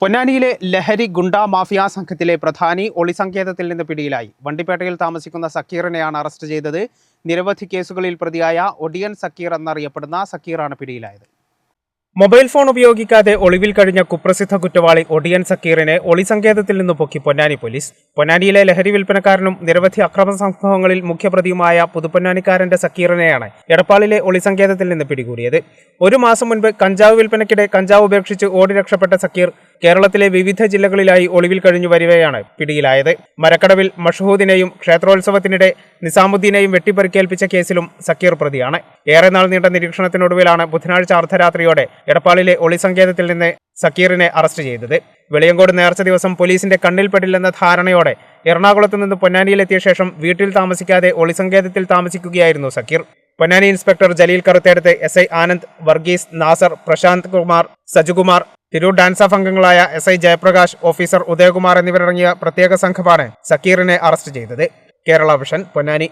പൊന്നാനിയിലെ ലഹരി ഗുണ്ട മാഫിയ സംഘത്തിലെ പ്രധാനി ഒളിസങ്കേതത്തിൽ നിന്ന് പിടിയിലായി. വണ്ടിപ്പേട്ടയിൽ താമസിക്കുന്ന സക്കീറിനെയാണ് അറസ്റ്റ് ചെയ്തത്. നിരവധി കേസുകളിൽ പ്രതിയായ ഒടിയൻ സക്കീർ എന്നറിയപ്പെടുന്ന സക്കീറാണ് പിടിയിലായത്. മൊബൈൽ ഫോൺ ഉപയോഗിക്കാതെ ഒളിവിൽ കഴിഞ്ഞ കുപ്രസിദ്ധ കുറ്റവാളി ഒടിയൻ സക്കീറിനെ ഒളിസങ്കേതത്തിൽ നിന്ന് പൊക്കി പൊന്നാനി പോലീസ്. പൊന്നാനിയിലെ ലഹരി വിൽപ്പനക്കാരനും നിരവധി അക്രമ സംഭവങ്ങളിൽ മുഖ്യപ്രതിയുമായ പുതുപൊന്നാനിക്കാരന്റെ സക്കീറിനെയാണ് എടപ്പാളിലെ ഒളിസങ്കേതത്തിൽ നിന്ന് പിടികൂടിയത്. ഒരു മാസം മുൻപ് കഞ്ചാവ് വിൽപ്പനയ്ക്കിടെ കഞ്ചാവ് ഉപേക്ഷിച്ച് ഓടി രക്ഷപ്പെട്ട സക്കീർ കേരളത്തിലെ വിവിധ ജില്ലകളിലായി ഒളിവിൽ കഴിഞ്ഞു വരികയാണ് പിടിയിലായത്. മരക്കടവിൽ മഷഹൂദിനെയും ക്ഷേത്രോത്സവത്തിനിടെ നിസാമുദ്ദീനെയും വെട്ടിപ്പരിക്കേൽപ്പിച്ച കേസിലും സക്കീർ പ്രതിയാണ്. ഏറെ നാൾ നീണ്ട നിരീക്ഷണത്തിനൊടുവിലാണ് ബുധനാഴ്ച അർദ്ധരാത്രിയോടെ എടപ്പാളിലെ ഒളിസങ്കേതത്തിൽ നിന്ന് സക്കീറിനെ അറസ്റ്റ് ചെയ്തത്. വെളിയങ്കോട് നേർച്ച ദിവസം പോലീസിന്റെ കണ്ണിൽപ്പെടില്ലെന്ന ധാരണയോടെ എറണാകുളത്ത് നിന്ന് പൊന്നാനിയിലെത്തിയ ശേഷം വീട്ടിൽ താമസിക്കാതെ ഒളിസങ്കേതത്തിൽ താമസിക്കുകയായിരുന്നു Zakir. Ponnani inspector Jaleel Karuthedath S I Anand Varghese Nasar Prashanth Kumar Sajukumar Tirur DANSAF അംഗങ്ങളായ S I Jayaprakash officer Udayakumar എന്നിവരടങ്ങിയ പ്രത്യേക സംഘമാണ് സക്കീറിനെ അറസ്റ്റ് ചെയ്തത്. കേരള വിഷൻ പൊന്നാനി.